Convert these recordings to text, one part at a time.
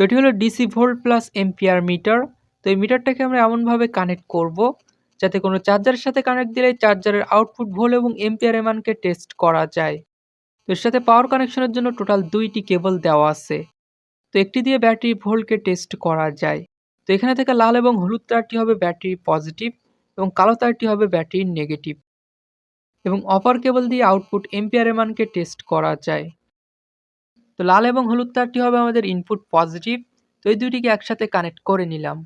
এটি হলো DC volt plus ampere meter তো এই মিটারটাকে আমরা এমনভাবে কানেক্ট করব যাতে কোনো চার্জারের সাথে কানেক্ট দিলে চার্জারের আউটপুট ভোল্ট এবং এম্পিয়ার মানকে টেস্ট করা যায়। তো এর সাথে পাওয়ার কানেকশনের জন্য টোটাল দুইটি কেবল দেওয়া আছে। তো একটি দিয়ে ব্যাটারি ভোল্টকে টেস্ট করা যায়। তো এখানে থেকে লাল এবং হলুদ তারটি হবে ব্যাটারি পজিটিভ এবং কালো তারটি হবে ব্যাটারি নেগেটিভ এবং অপার কেবল দিয়ে আউটপুট এম্পিয়ারের মানকে টেস্ট করা যায়। তো লাল এবং হলুদ তারটি হবে আমাদের ইনপুট পজিটিভ তো এই দুইটিকে একসাথে কানেক্ট করে নিলাম।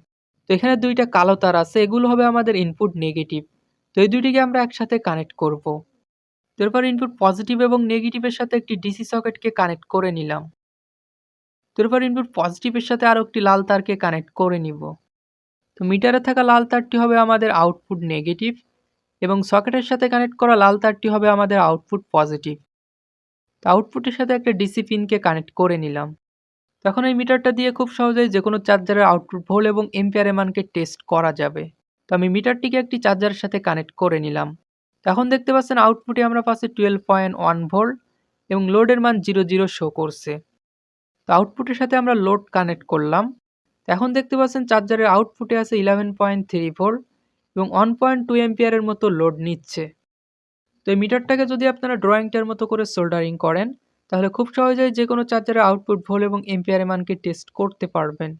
তো এখানে দুইটা কালো তার আছে, এগুলো হবে আমাদের ইনপুট নেগেটিভ তো এই দুইটিকে আমরা একসাথে কানেক্ট করব। তো এরপর ইনপুট পজিটিভ এবং নেগেটিভের সাথে একটি ডিসি সকেটকে কানেক্ট করে নিলাম। তো এরপর ইনপুট পজিটিভের সাথে আরও একটি লাল তারকে কানেক্ট করে নিব। তো মিটারে থাকা লাল তারটি হবে আমাদের আউটপুট নেগেটিভ এবং সকেটের সাথে কানেক্ট করা লাল তারটি হবে আমাদের আউটপুট পজিটিভ তো আউটপুটের সাথে একটা ডিসি পিনকে কানেক্ট করে নিলাম। তখন এই মিটারটা দিয়ে খুব সহজেই যে কোনো চার্জারের আউটপুট ভোল এবং এম্পিয়ার মানকে টেস্ট করা যাবে। তো আমি মিটারটিকে একটি চার্জারের সাথে কানেক্ট করে নিলাম। এখন দেখতে পাচ্ছেন আউটপুটে আমরা পাচ্ছি টুয়েলভ পয়েন্ট ওয়ান ভোল্ট এবং লোডের মান জিরো জিরো শো করছে। তো আউটপুটের সাথে আমরা লোড কানেক্ট করলাম। এখন দেখতে পাচ্ছেন চার্জারের আউটপুটে আছে ইলেভেন পয়েন্ট থ্রি ভোল্ট এবং ওয়ান পয়েন্ট টু এম্পিয়ারের মতো লোড নিচ্ছে। তো এই মিটারটাকে যদি আপনারা ড্রয়িংটার মতো করে সোল্ডারিং করেন, তাহলে খুব সহজেই যে কোনো চার্জারের আউটপুট ভোল এবং এম্পিয়ারের মানকে টেস্ট করতে পারবেন।